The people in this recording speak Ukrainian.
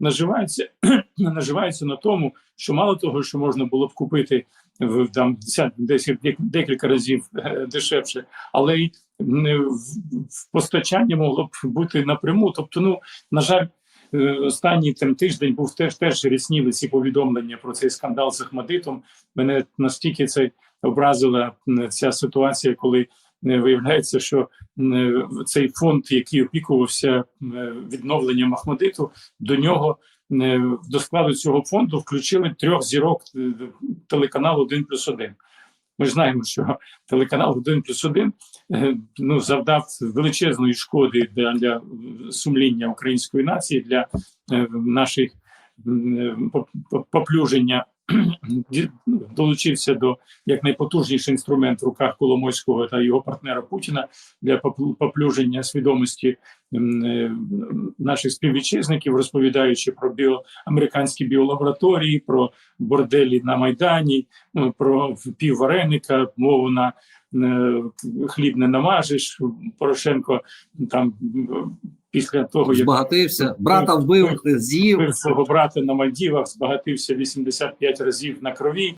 наживаються, наживаються на тому, що мало того, що можна було б купити в там десят- десять декілька разів е, дешевше, але й в, постачанні могло б бути напряму. Тобто, ну на жаль, е, останній там тиждень був теж теж рісніли ці повідомлення про цей скандал з Ахмадитом. Мене настільки це образила ця ситуація, коли виявляється, що е, цей фонд, який опікувався е, відновленням Ахмадиту, до нього е, до складу цього фонду включили трьох зірок телеканалу 1 плюс 1. Ми ж знаємо, що телеканал 1 плюс 1 е, ну, завдав величезної шкоди для, для сумління української нації, для наших поплюження. Долучився до як найпотужніший інструмент в руках Коломойського та його партнера Путіна для поплюження свідомості е, наших співвітчизників, розповідаючи про біо, американські біолабораторії, про борделі на Майдані, ну, про піввареника, мову на е, хліб не намажеш. Порошенко там після того, як Збагатився, брата вбив, з'їв. свого брата на Мальдівах, збагатився 85 разів на крові.